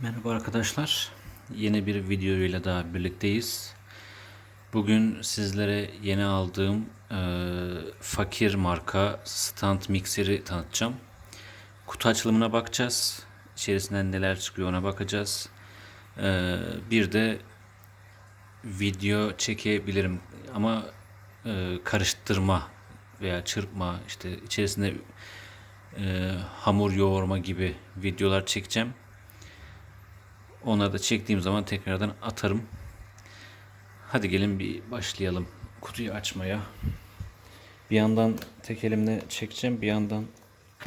Merhaba arkadaşlar. Yeni bir videoyla daha birlikteyiz. Bugün sizlere yeni aldığım e, fakir marka stand mikseri tanıtacağım. Kutu açılımına bakacağız. İçerisinden neler çıkıyor ona bakacağız. E, bir de video çekebilirim ama e, karıştırma veya çırpma işte içerisinde e, hamur yoğurma gibi videolar çekeceğim. Onları da çektiğim zaman tekrardan atarım. Hadi gelin bir başlayalım kutuyu açmaya. Bir yandan tek elimle çekeceğim, bir yandan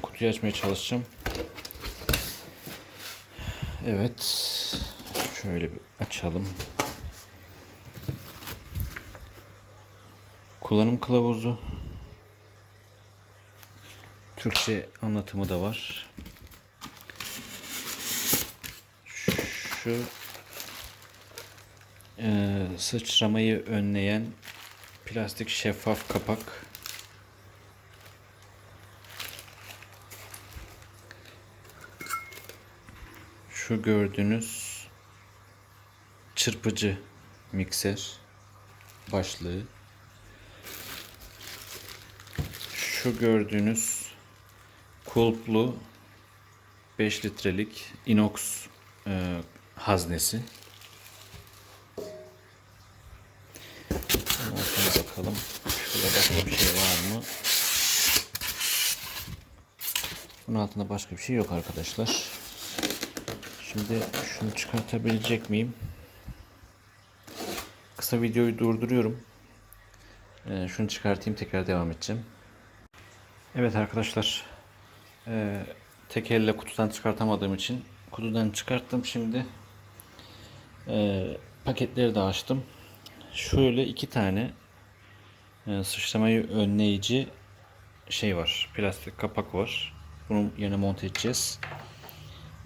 kutuyu açmaya çalışacağım. Evet. Şöyle bir açalım. Kullanım kılavuzu. Türkçe anlatımı da var. Şu e, sıçramayı önleyen plastik şeffaf kapak. Şu gördüğünüz çırpıcı mikser başlığı. Şu gördüğünüz kulplu 5 litrelik inox e, haznesi. Sonra bakalım. Şurada başka bir şey var mı? Bunun altında başka bir şey yok arkadaşlar. Şimdi şunu çıkartabilecek miyim? Kısa videoyu durduruyorum. Ee, şunu çıkartayım tekrar devam edeceğim. Evet arkadaşlar. Ee, tek elle kutudan çıkartamadığım için kutudan çıkarttım şimdi. Ee, paketleri de açtım. Şöyle iki tane e, sıçramayı önleyici şey var. Plastik kapak var. Bunu yerine monte edeceğiz.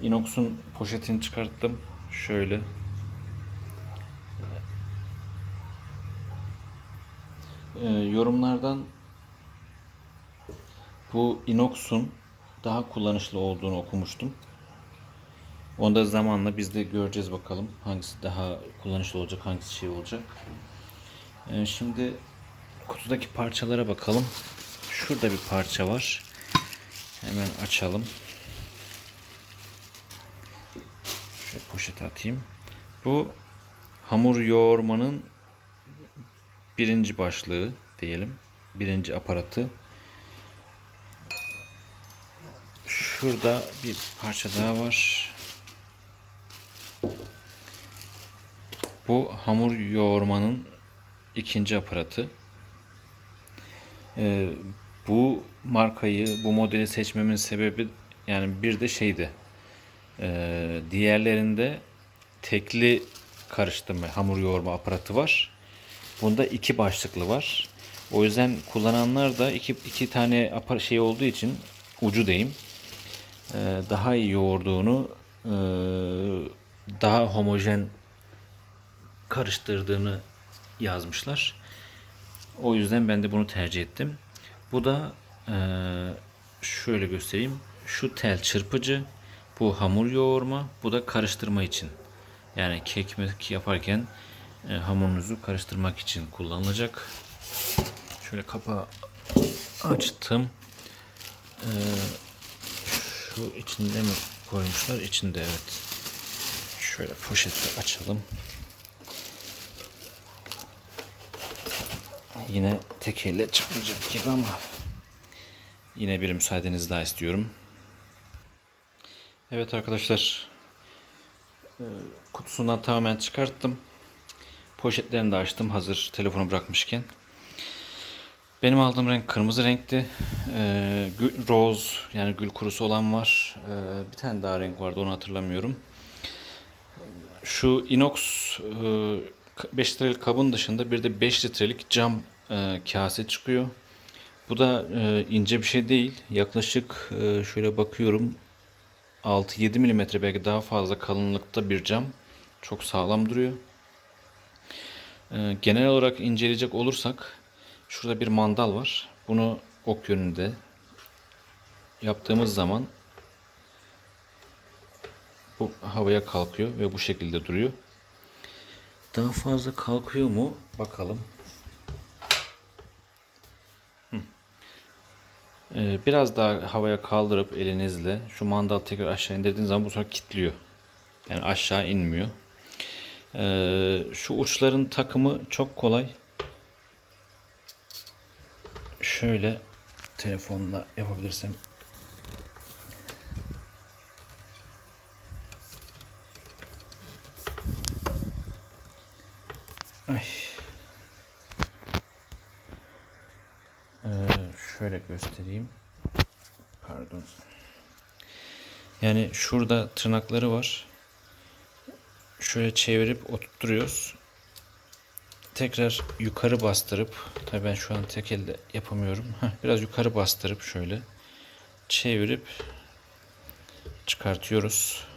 Inox'un poşetini çıkarttım. Şöyle. Ee, yorumlardan bu inox'un daha kullanışlı olduğunu okumuştum. Onu da zamanla biz de göreceğiz bakalım hangisi daha kullanışlı olacak, hangisi şey olacak. Ee, şimdi kutudaki parçalara bakalım. Şurada bir parça var. Hemen açalım. Şöyle poşete atayım. Bu hamur yoğurmanın birinci başlığı diyelim. Birinci aparatı. Şurada bir parça daha var. Bu hamur yoğurmanın ikinci aparatı. Ee, bu markayı, bu modeli seçmemin sebebi yani bir de şeydi. Ee, diğerlerinde tekli karıştırma, hamur yoğurma aparatı var. Bunda iki başlıklı var. O yüzden kullananlar da iki, iki tane apar şey olduğu için ucu deyim e, daha iyi yoğurduğunu e, daha homojen karıştırdığını yazmışlar. O yüzden ben de bunu tercih ettim. Bu da e, şöyle göstereyim. Şu tel çırpıcı, bu hamur yoğurma, bu da karıştırma için. Yani kek mek yaparken e, hamurunuzu karıştırmak için kullanılacak. Şöyle kapağı açtım. E, şu içinde mi koymuşlar? İçinde evet. Şöyle poşeti açalım. Yine tek elle çıkmayacak gibi ama yine bir müsaadenizi daha istiyorum. Evet arkadaşlar e, kutusundan tamamen çıkarttım. Poşetlerini de açtım hazır telefonu bırakmışken. Benim aldığım renk kırmızı renkti. Ee, rose yani gül kurusu olan var. Ee, bir tane daha renk vardı onu hatırlamıyorum. Şu inox e, 5 litrelik kabın dışında bir de 5 litrelik cam e, kase çıkıyor. Bu da e, ince bir şey değil. Yaklaşık e, şöyle bakıyorum 6-7 milimetre belki daha fazla kalınlıkta bir cam. Çok sağlam duruyor. E, genel olarak inceleyecek olursak Şurada bir mandal var. Bunu ok yönünde yaptığımız zaman bu havaya kalkıyor ve bu şekilde duruyor. Daha fazla kalkıyor mu? Bakalım. Hı. Ee, biraz daha havaya kaldırıp elinizle şu mandal tekrar aşağı indirdiğiniz zaman bu sefer kilitliyor. Yani aşağı inmiyor. Ee, şu uçların takımı çok kolay. Şöyle telefonla yapabilirsem Ay. Ee, şöyle göstereyim. Pardon. Yani şurada tırnakları var. Şöyle çevirip oturtuyoruz. Tekrar yukarı bastırıp, tabii ben şu an tek elde yapamıyorum. Biraz yukarı bastırıp şöyle çevirip çıkartıyoruz.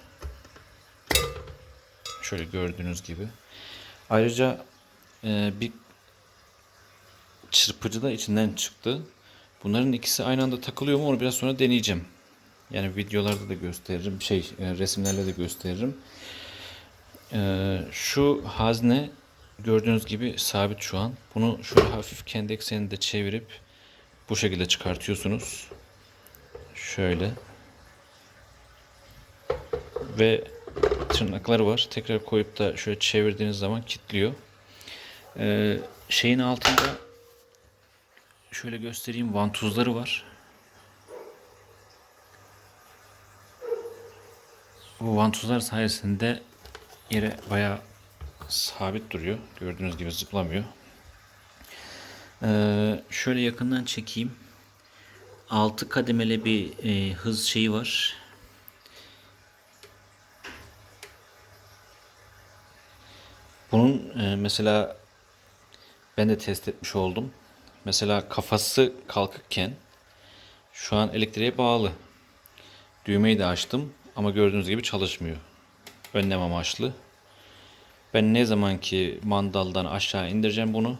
Şöyle gördüğünüz gibi. Ayrıca e, bir çırpıcı da içinden çıktı. Bunların ikisi aynı anda takılıyor mu onu biraz sonra deneyeceğim. Yani videolarda da gösteririm. Şey e, resimlerle de gösteririm. E, şu hazne gördüğünüz gibi sabit şu an. Bunu şöyle hafif kendi ekseninde çevirip bu şekilde çıkartıyorsunuz. Şöyle. Ve tırnakları var. Tekrar koyup da şöyle çevirdiğiniz zaman kilitliyor. Ee, şeyin altında şöyle göstereyim vantuzları var. Bu vantuzlar sayesinde yere bayağı sabit duruyor. Gördüğünüz gibi zıplamıyor. Ee, şöyle yakından çekeyim. 6 kademeli bir e, hız şeyi var. Bunun e, mesela ben de test etmiş oldum. Mesela kafası kalkıkken şu an elektriğe bağlı. Düğmeyi de açtım ama gördüğünüz gibi çalışmıyor. Önlem amaçlı. Ben ne zaman ki mandaldan aşağı indireceğim bunu.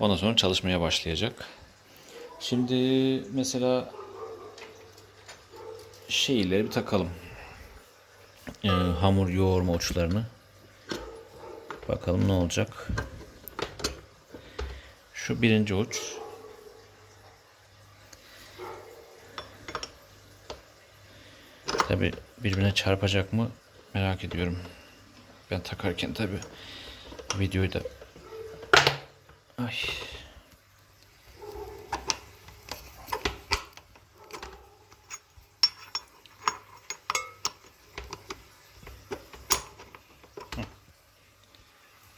Ondan sonra çalışmaya başlayacak. Şimdi mesela şeyleri bir takalım. Ee, hamur yoğurma uçlarını. Bakalım ne olacak. Şu birinci uç. Tabi birbirine çarpacak mı merak ediyorum. Ben takarken tabi videoyu da Ay.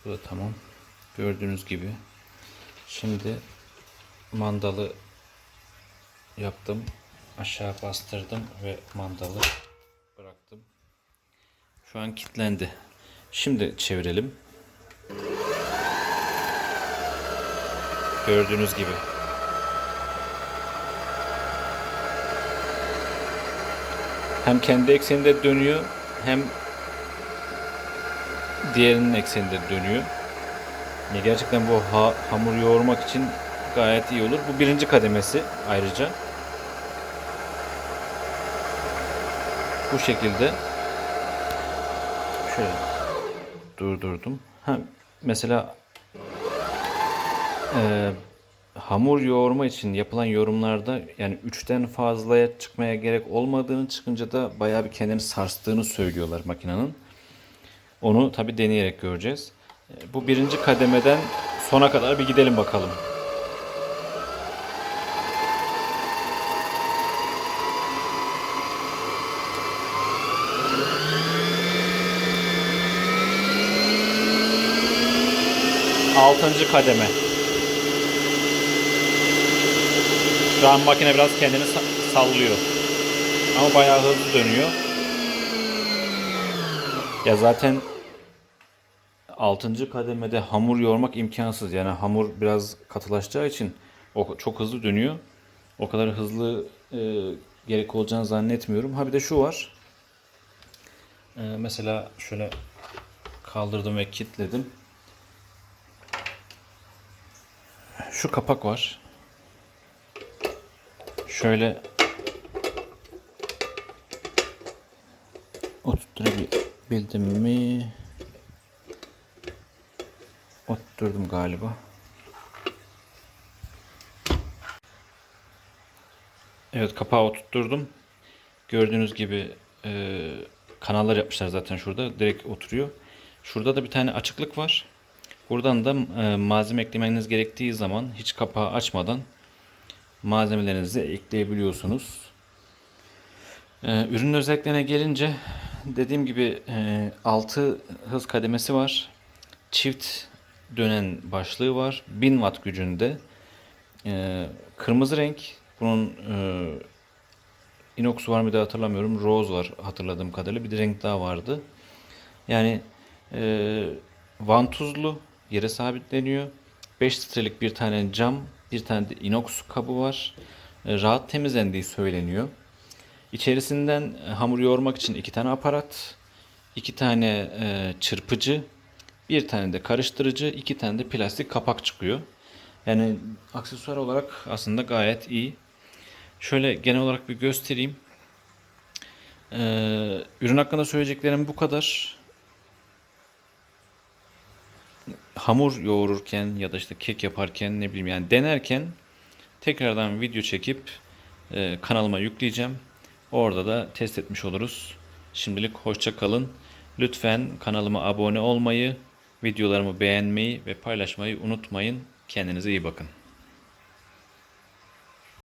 Bu da tamam. Gördüğünüz gibi. Şimdi mandalı yaptım. Aşağı bastırdım ve mandalı bıraktım. Şu an kilitlendi. Şimdi çevirelim. Gördüğünüz gibi. Hem kendi ekseninde dönüyor hem diğerinin ekseninde dönüyor. Ya gerçekten bu ha, hamur yoğurmak için gayet iyi olur. Bu birinci kademesi ayrıca. Bu şekilde şöyle durdurdum. Ha, mesela e, hamur yoğurma için yapılan yorumlarda yani 3'ten fazlaya çıkmaya gerek olmadığını çıkınca da bayağı bir kendini sarstığını söylüyorlar makinenin. Onu tabi deneyerek göreceğiz. Bu birinci kademeden sona kadar bir gidelim bakalım. Altıncı kademe. Şu an makine biraz kendini sa- sallıyor. Ama bayağı hızlı dönüyor. Ya zaten 6. kademede hamur yoğurmak imkansız. Yani hamur biraz katılaşacağı için o çok hızlı dönüyor. O kadar hızlı e, gerek olacağını zannetmiyorum. Ha bir de şu var. E, mesela şöyle kaldırdım ve kilitledim. Şu kapak var. Şöyle Oturtturabildim mi? Oturtturdum galiba. Evet kapağı oturtturdum. Gördüğünüz gibi e, kanallar yapmışlar zaten şurada. Direkt oturuyor. Şurada da bir tane açıklık var. Buradan da e, malzeme eklemeniz gerektiği zaman hiç kapağı açmadan malzemelerinizi ekleyebiliyorsunuz. E, ürünün özelliklerine gelince dediğim gibi e, 6 hız kademesi var. Çift dönen başlığı var. 1000 watt gücünde. E, kırmızı renk. Bunun e, inox var mıydı hatırlamıyorum. Rose var hatırladığım kadarıyla. Bir de renk daha vardı. Yani e, vantuzlu yere sabitleniyor. 5 litrelik bir tane cam, bir tane de inox kabı var. E, rahat temizlendiği söyleniyor. İçerisinden hamur yoğurmak için iki tane aparat, iki tane e, çırpıcı, bir tane de karıştırıcı, iki tane de plastik kapak çıkıyor. Yani aksesuar olarak aslında gayet iyi. Şöyle genel olarak bir göstereyim. Ee, ürün hakkında söyleyeceklerim bu kadar. Hamur yoğururken ya da işte kek yaparken ne bileyim yani denerken tekrardan video çekip e, kanalıma yükleyeceğim. Orada da test etmiş oluruz. Şimdilik hoşça kalın. Lütfen kanalıma abone olmayı, videolarımı beğenmeyi ve paylaşmayı unutmayın. Kendinize iyi bakın.